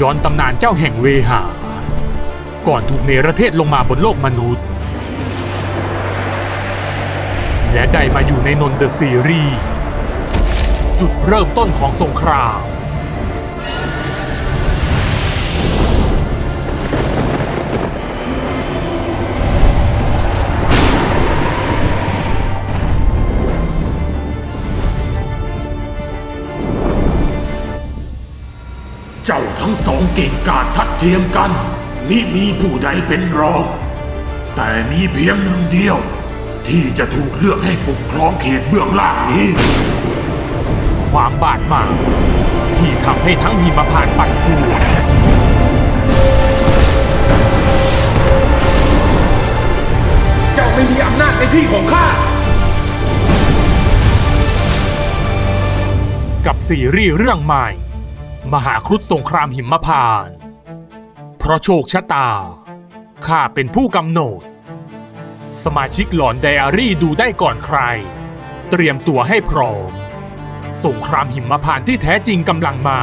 ย้อนตำนานเจ้าแห่งเวหา ก่อนถูกเนรเทศลงมาบนโลกมนุษย์ และได้มาอยู่ในนนเดอะซีรีส์จุดเริ่มต้นของสงคราม เจ้าทั้งสองเก่งกาจทัดเทียมกันมิมีผู้ใดเป็นรอง แต่มีเพียงหนึ่งเดียว ที่จะถูกเลือกให้ปกครองเขตเบื้องล่างนี้ ความบาดหมางที่ทำให้ทั้งหิมพานต์ปั่นป่วนเจ้าไม่มีอำนาจในที่ของข้า กับซีรีส์เรื่องใหม่ มหาครุฑสงครามหิมพานต์เพราะโชคชะตา ข้าเป็นผู้กำหนด สมาชิกหลอนไดอารี่ดูได้ก่อนใคร เตรียมตัวให้พร้อม สงครามหิมพานต์ที่แท้จริงกำลังมา